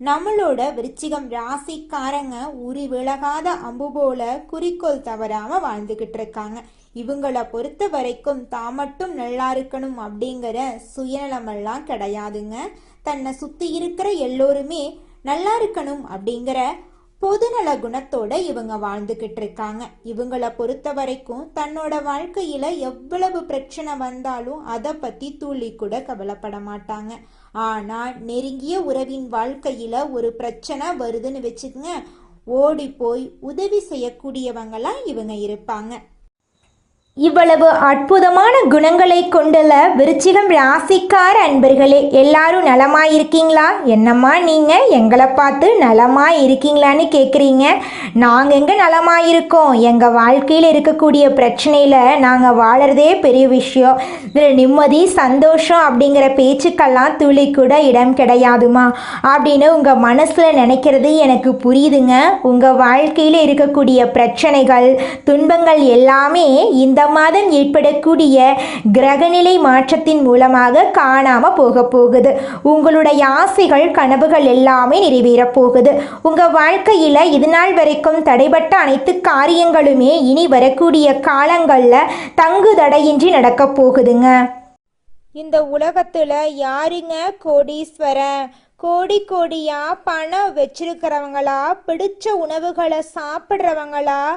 நம்மளோட விருச்சிகம் ராசிக்காரங்க உரி விலகாத அம்பு போல குறிக்கோள் தவறாம வாழ்ந்துகிட்டு இருக்காங்க. இவங்கள பொறுத்த வரைக்கும் தான் மட்டும் நல்லா இருக்கணும் அப்படிங்கிற சுயநலமெல்லாம் கிடையாதுங்க. தன்னை சுத்தி இருக்கிற எல்லோருமே நல்லா இருக்கணும் அப்படிங்கிற பொதுநல குணத்தோட இவங்க வாழ்ந்துகிட்டு இருக்காங்க. இவங்களை பொறுத்த வரைக்கும் தன்னோட வாழ்க்கையில எவ்வளவு பிரச்சனை வந்தாலும் அதை பத்தி துளி கூட கவலைப்பட மாட்டாங்க. ஆனால் நெருங்கிய உறவின் வாழ்க்கையில் ஒரு பிரச்சனை வருதுன்னு வச்சுக்கோங்க. ஓடி போய் உதவி செய்யக்கூடியவங்களாம் இவங்க இருப்பாங்க. இவ்வளவு அற்புதமான குணங்களை கொண்டுள்ள விருச்சிகம் ராசிக்கார அன்பர்களே எல்லாரும் நலமா இருக்கீங்களா என்னம்மா நீங்க? எங்களை பார்த்து நலமா இருக்கீங்களான்னு கேட்குறீங்க நாங்கள் எங்க நலமா இருக்கோம் எங்க வாழ்க்கையில் இருக்கக்கூடிய பிரச்சனையில நாங்கள் வாழறதே பெரிய விஷயம். இதில் நிம்மதி சந்தோஷம் அப்படிங்கிற பேச்சுக்கெல்லாம் துளி கூட இடம் கிடையாதுமா? அப்படின்னு உங்க மனசுல நினைக்கிறது எனக்கு புரியுதுங்க. உங்க வாழ்க்கையில் இருக்கக்கூடிய பிரச்சனைகள் துன்பங்கள் எல்லாமே இந்த மாதம் ஏற்படக்கூடிய கிரகநிலை மாற்றத்தின் மூலமாக காணாம போக போகுது. உங்களுடைய ஆசைகள் கனவுகள் எல்லாமே நிறைவேறப் போகுது. உங்க வாழ்க்கையில இது நாள் வரைக்கும் தடைபட்ட அனைத்து காரியங்களுமே இனி வரக்கூடிய காலங்கள்ல தங்கு தடையின்றி நடக்க போகுதுங்க. இந்த உலகத்துல யாருங்க கோடீஸ்வரன்? கோடி கோடியா பணம் வச்சிருக்கிறவங்களா? பிடிச்ச உணவுகளை சாப்பிட்றவங்களா?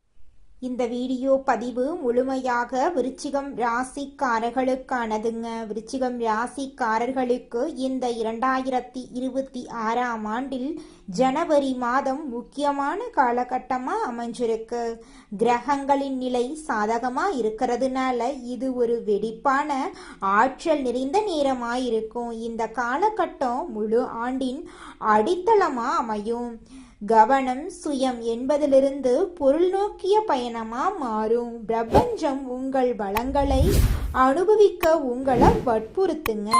இந்த வீடியோ பதிவு முழுமையாக விருச்சிகம் ராசிக்காரர்களுக்கானதுங்க. விருச்சிகம் ராசிக்காரர்களுக்கு இந்த இரண்டாயிரத்தி இருபத்தி ஆறாம் ஆண்டில் ஜனவரி மாதம் முக்கியமான காலகட்டமாக அமைஞ்சிருக்கு. கிரகங்களின் நிலை சாதகமாக இருக்கிறதுனால இது ஒரு வெடிப்பான ஆற்றல் நிறைந்த நேரமாக இருக்கும் இந்த காலகட்டம் முழு ஆண்டின் அடித்தளமாக அமையும். கவனம் சுயம் என்பதிலிருந்து பொருள் நோக்கிய பயணமா மாறும். பிரபஞ்சம் உங்கள் வளங்களை அனுபவிக்க உங்களை வற்புறுத்துங்க.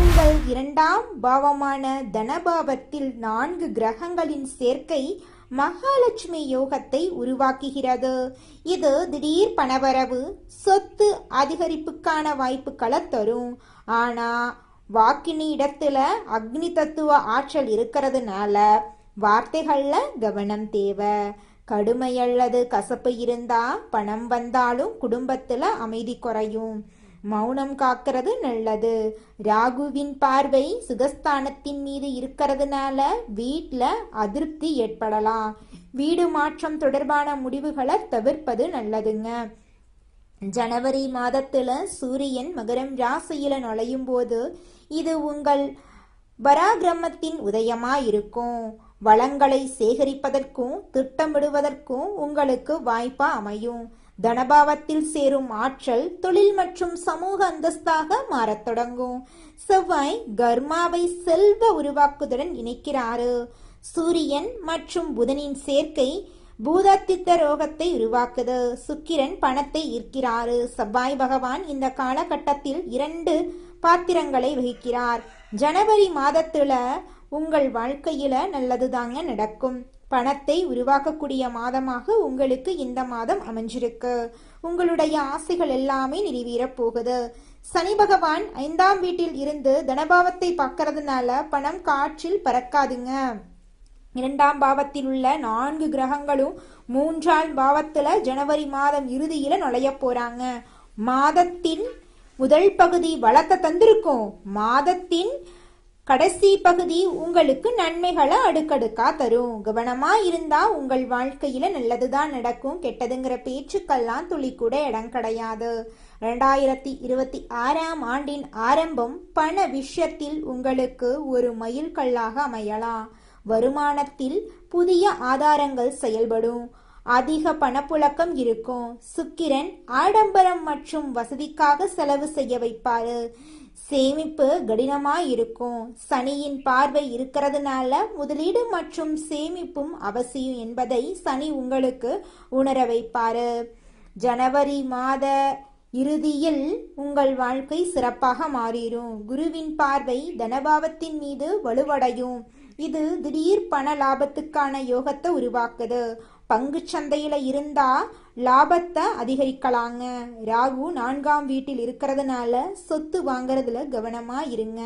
உங்கள் இரண்டாம் பாவமான தனபாவத்தில் நான்கு கிரகங்களின் சேர்க்கை மகாலட்சுமி யோகத்தை உருவாக்குகிறது. இது திடீர் பணவரவு சொத்து அதிகரிப்புக்கான வாய்ப்புகளை தரும். ஆனா வாக்கினி இடத்துல அக்னி தத்துவ ஆற்றல் இருக்கிறதுனால வார்த்தைகள்ல கவனம் தேவை. கடுமை அல்லது கசப்பு இருந்தா பணம் வந்தாலும் குடும்பத்துல அமைதி குறையும். மௌனம் காக்கிறது நல்லது. ராகுவின் பார்வை சுகஸ்தானத்தின் மீது இருக்கிறதுனால வீட்டில் அதிருப்தி ஏற்படலாம். வீடு மாற்றம் தொடர்பான முடிவுகளை தவிர்ப்பது நல்லதுங்க. ஜனவரி மாதத்தில் சூரியன் மகரம் ராசியில் நுழையும் போது இது உங்கள் பராகிரமத்தின் உதயமாக இருக்கும். வளங்களை சேகரிப்பதற்கும் திட்டமிடுவதற்கும் உங்களுக்கு வாய்ப்பா அமையும். தனபாவத்தில் சேரும் ஆற்றல் தொழில் மற்றும் சமூக அந்தஸ்தாக மாறத் தொடங்கும். செவ்வாய் கர்மாவை செல்வ உருவாக்குதலுடன் இணைக்கிறாரு. சூரியன் மற்றும் புதனின் சேர்க்கை பூதாத்தித்த ரோகத்தை உருவாக்குது. சுக்கிரன் பணத்தை ஈர்க்கிறாரு. செவ்வாய் பகவான் இந்த காலகட்டத்தில் இரண்டு பாத்திரங்களை வகிக்கிறார். ஜனவரி மாதத்துல உங்கள் வாழ்க்கையில் நல்லதுதாங்க நடக்கும். பணத்தை உருவாக்கக்கூடிய மாதமாக உங்களுக்கு இந்த மாதம் அமைஞ்சிருக்கு. உங்களுடைய ஆசைகள் எல்லாமே நிறைவேறப் போகுது. சனி பகவான் ஐந்தாம் வீட்டில் இருந்து தனபாவத்தை பார்க்கறதுனால பணம் காற்றில் பறக்காதுங்க. இரண்டாம் பாவத்தில் உள்ள நான்கு கிரகங்களும் மூன்றாம் பாவத்துல ஜனவரி மாதம் இறுதியில நுழைய போறாங்க. மாதத்தின் முதல் பகுதி வளத்தை தந்திருக்கும். மாதத்தின் கடைசி பகுதி உங்களுக்கு நன்மைகளை அடுக்கடுக்கா தரும். கவனமா இருந்தா உங்கள் வாழ்க்கையில நல்லதுதான் நடக்கும். கெட்டதுங்கிற பேச்சுக்கெல்லாம் துளி கூட இடம் கிடையாது. ரெண்டாயிரத்தி இருபத்தி ஆறாம் ஆண்டின் ஆரம்பம் பண விஷயத்தில் உங்களுக்கு ஒரு மயில்கல்லாக அமையலாம். வருமானத்தில் புதிய ஆதாரங்கள் செயல்படும். அதிக பணப்புழக்கம் இருக்கும். சுக்கிரன் ஆடம்பரம் மற்றும் வசதிக்காக செலவு செய்ய வைப்பாரு. சேமிப்பு கடினமாய் இருக்கும் சனியின் பார்வை இருக்கிறதுனால முதலீடு மற்றும் சேமிப்பும் அவசியம் என்பதை சனி உங்களுக்கு உணர வைப்பாரு. ஜனவரி மாத இறுதியில் உங்கள் வாழ்க்கை சிறப்பாக மாறிடும் குருவின் பார்வை தனபாவத்தின் மீது வலுவடையும். இது திடீர் பண லாபத்துக்கான யோகத்தை உருவாக்குது. பங்கு சந்தையில இருந்தா லாபத்தை அதிகரிக்கலாங்க. ராகு நான்காம் வீட்டில் இருக்கிறதுனால சொத்து வாங்குறதுல கவனமா இருங்க.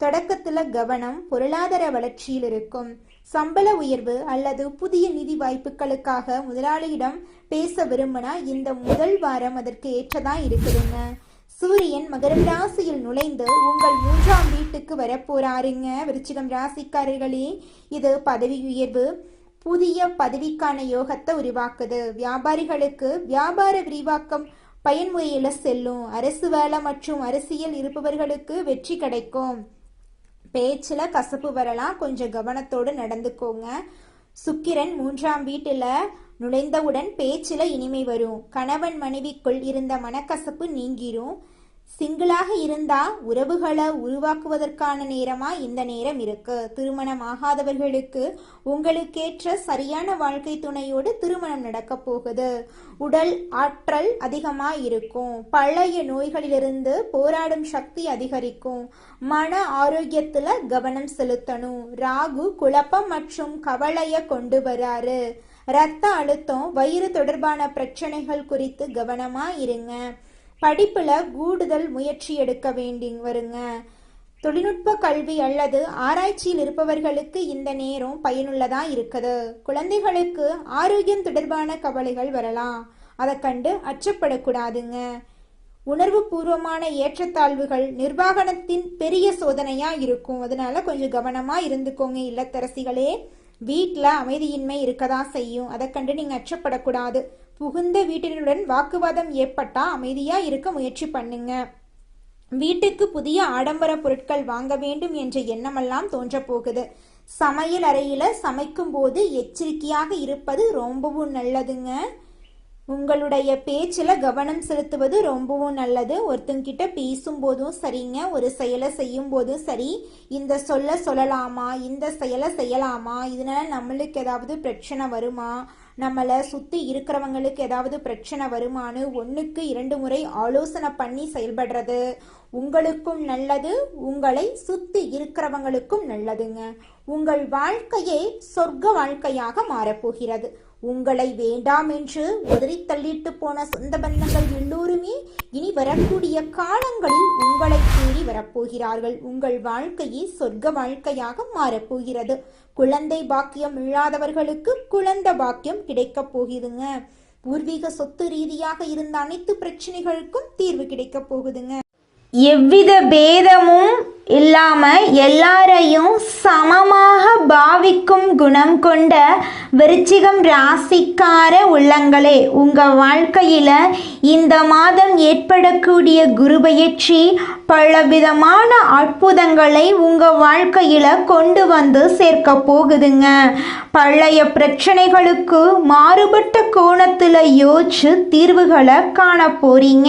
தொடக்கத்துல கவனம் பொருளாதார வளர்ச்சியில் இருக்கும். சம்பள உயர்வு அல்லது புதிய நிதி வாய்ப்புகளுக்காக முதலாளியிடம் பேச விரும்பினா இந்த முதல் வாரம் அதற்கு ஏற்றதா இருக்குதுங்க. சூரியன் மகரம் ராசியில் நுழைந்து உங்கள் மூன்றாம் வீட்டுக்கு வரப்போறாருங்க. விருச்சிகம் ராசிக்காரர்களே இது பதவி உயர்வு. புதிய பதவிக்கான யோகத்தை உருவாக்குது. வியாபாரிகளுக்கு வியாபார விரிவாக்கம் பயன்முறையில செல்லும். அரசு வேலை மற்றும் அரசியல் இருப்பவர்களுக்கு வெற்றி கிடைக்கும். பேச்சில் கசப்பு வரலாம். கொஞ்சம் கவனத்தோடு நடந்துக்கோங்க. சுக்கிரன் மூன்றாம் வீட்டில் நுழைந்தவுடன் பேச்சில் இனிமை வரும். கணவன் மனைவிக்குள் இருந்த மனக்கசப்பு நீங்கிரும். சிங்கிளாக இருந்தா உறவுகளை உருவாக்குவதற்கான நேரமா இந்த நேரம் இருக்கு. திருமணம் ஆகாதவர்களுக்கு உங்களுக்கேற்ற சரியான வாழ்க்கை துணையோடு திருமணம் நடக்க போகுது. உடல் ஆற்றல் அதிகமா இருக்கும். பழைய நோய்களிலிருந்து போராடும் சக்தி அதிகரிக்கும். மன ஆரோக்கியத்துல கவனம் செலுத்தணும். ராகு குழப்பம் மற்றும் கவலைய கொண்டு வராரு. ரத்த அழுத்தம் வயிறு தொடர்பான பிரச்சனைகள் குறித்து கவனமா இருங்க. படிப்பில் கூடுதல் முயற்சி எடுக்க வேண்டி வருங்க. தொழில்நுட்ப கல்வி அல்லது ஆராய்ச்சியில் இருப்பவர்களுக்கு இந்த நேரம் பயனுள்ளதா இருக்குது. குழந்தைகளுக்கு ஆரோக்கியம் தொடர்பான கவலைகள் வரலாம். அதை கண்டு அச்சப்படக்கூடாதுங்க. உணர்வு பூர்வமான ஏற்றத்தாழ்வுகள் நிர்வாகனத்தின் பெரிய சோதனையா இருக்கும். அதனால கொஞ்சம் கவனமா இருந்துக்கோங்க இல்லத்தரசிகளே. வீட்டில் அமைதியின்மை இருக்கதா செய்யும். அதை கண்டு நீங்கள் அச்சப்படக்கூடாது. புகுந்த வீட்டினருடன் வாக்குவாதம் ஏற்பட்டா அமைதியா இருக்க முயற்சி பண்ணுங்க. வீட்டுக்கு புதிய ஆடம்பர பொருட்கள் வாங்க வேண்டும் என்ற எண்ணமெல்லாம் தோன்றப் போகுது சமையல் அறையில் சமைக்கும் போது எச்சரிக்கையாக இருப்பது ரொம்பவும் நல்லதுங்க. உங்களுடைய பேச்சில் கவனம் செலுத்துவது ரொம்பவும் நல்லது. ஒருத்தங்கிட்ட பேசும்போதும் சரிங்க. ஒரு செயலை செய்யும் போதும் சரி. இந்த சொல்ல சொல்லலாமா? இந்த செயலை செய்யலாமா? இதனால நம்மளுக்கு ஏதாவது பிரச்சனை வருமா? நம்மளை சுற்றி இருக்கிறவங்களுக்கு ஏதாவது பிரச்சனை வருமானு ஒன்றுக்கு இரண்டு முறை ஆலோசனை பண்ணி செயல்படுறது. உங்களுக்கும் நல்லது உங்களை சுற்றி இருக்கிறவங்களுக்கும் நல்லதுங்க. உங்கள் வாழ்க்கையே சொர்க்க வாழ்க்கையாக மாறப்போகிறது. உங்களை வேண்டாம் என்று உதறி தள்ளிட்டு போன சொந்த பந்தங்கள் எல்லோருமே இனி வரக்கூடிய காலங்களில் உங்களை தேடி வரப்போகிறார்கள். உங்கள் வாழ்க்கையே சொர்க்க வாழ்க்கையாக மாறப்போகிறது. குழந்தை பாக்கியம் இல்லாதவர்களுக்கு குழந்தை பாக்கியம் கிடைக்கப் போகுதுங்க. பூர்வீக சொத்து ரீதியாக இருந்த அனைத்து பிரச்சனைகளுக்கும் தீர்வு கிடைக்கப் போகுதுங்க. எவ்வித பேதமும் இல்லாமல் எல்லாரையும் சமமாக பாவிக்கும் குணம் கொண்ட விருச்சிகம் ராசிக்கார உள்ளங்களே உங்கள் வாழ்க்கையில் இந்த மாதம் ஏற்படக்கூடிய குருபெயர்ச்சி பலவிதமான அற்புதங்களை உங்கள் வாழ்க்கையில் கொண்டு வந்து சேர்க்க போகுதுங்க. பழைய பிரச்சனைகளுக்கு மாறுபட்ட கோணத்தில் யோசிச்சு தீர்வுகளை காண போறீங்க.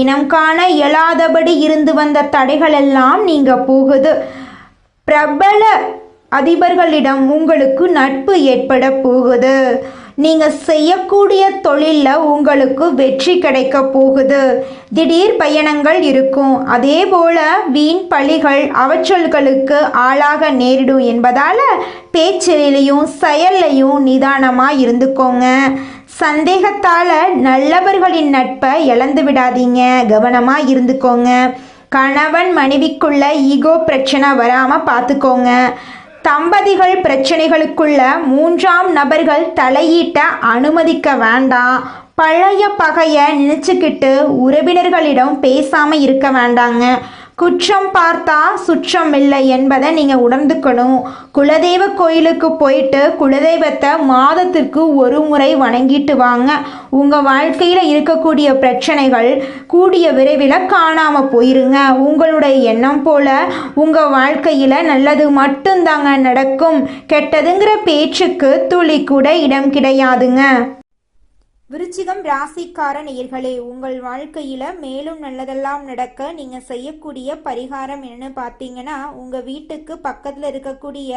இனம் காண இயலாதபடி இருந்து வந்த தடைகள் எல்லாம் நீங்க போகுது. பிரபல அதிபர்களிடம் உங்களுக்கு நட்பு ஏற்பட போகுது. நீங்க செய்யக்கூடிய தொழிலில் உங்களுக்கு வெற்றி கிடைக்க போகுது. திடீர் பயணங்கள் இருக்கும். அதே போல வீண் பழிகள் அவச்சொல்களுக்கு ஆளாக நேரிடும் என்பதால் பேச்சிலையும் செயல்லையும் நிதானமாக இருந்துக்கோங்க. சந்தேகத்தால் நல்லவர்களின் நட்பை இழந்து விடாதீங்க. கவனமாக இருந்துக்கோங்க. கணவன் மனைவிக்குள்ள ஈகோ பிரச்சனை வராமல் பார்த்துக்கோங்க தம்பதிகள் பிரச்சனைகளுக்குள்ள மூன்றாம் நபர்கள் தலையீட்ட அனுமதிக்க வேண்டாம். பழைய பகையை நினச்சிக்கிட்டு உறவினர்களிடம் பேசாமல் இருக்க வேண்டாங்க. குற்றம் பார்த்தா சுற்றம் இல்லை என்பதை நீங்கள் உணர்ந்துக்கணும். குலதெய்வ கோயிலுக்கு போயிட்டு குலதெய்வத்தை மாதத்திற்கு ஒரு முறை வணங்கிட்டு வாங்க. உங்கள் வாழ்க்கையில் இருக்கக்கூடிய பிரச்சனைகள் கூடிய விரைவில் காணாமல் போயிருங்க. உங்களுடைய எண்ணம் போல உங்கள் வாழ்க்கையில் நல்லது மட்டும்தாங்க நடக்கும். கெட்டதுங்கிற பேச்சுக்கு துளி கூட இடம் கிடையாதுங்க. விருச்சிகம் ராசிக்கார நேர்களே உங்கள் வாழ்க்கையில மேலும் நல்லதெல்லாம் நடக்க நீங்க செய்யக்கூடிய பரிகாரம் என்னன்னு பார்த்தீங்கன்னா உங்க வீட்டுக்கு பக்கத்துல இருக்கக்கூடிய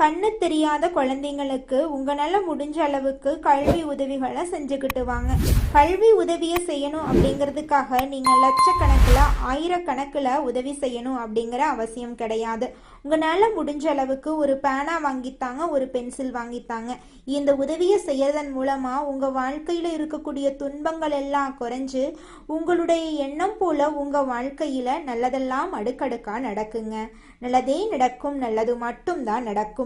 கண்ணு தெரியாத குழந்தைங்களுக்கு உங்களால் முடிஞ்ச அளவுக்கு கல்வி உதவிகளை செஞ்சுக்கிட்டு வாங்க கல்வி உதவியை செய்யணும் அப்படிங்கிறதுக்காக நீங்கள் லட்சக்கணக்கில் ஆயிரக்கணக்கில் உதவி செய்யணும் அப்படிங்கிற அவசியம் கிடையாது. உங்களால் முடிஞ்ச அளவுக்கு ஒரு பேனா வாங்கித்தாங்க ஒரு பென்சில் வாங்கித்தாங்க. இந்த உதவியை செய்யறதன் மூலமாக உங்கள் வாழ்க்கையில் இருக்கக்கூடிய துன்பங்கள் எல்லாம் குறைஞ்சு உங்களுடைய எண்ணம் போல உங்கள் வாழ்க்கையில் நல்லதெல்லாம் அடுக்கடுக்காக நடக்குங்க. நல்லதே நடக்கும் நல்லது மட்டும்தான் நடக்கும்.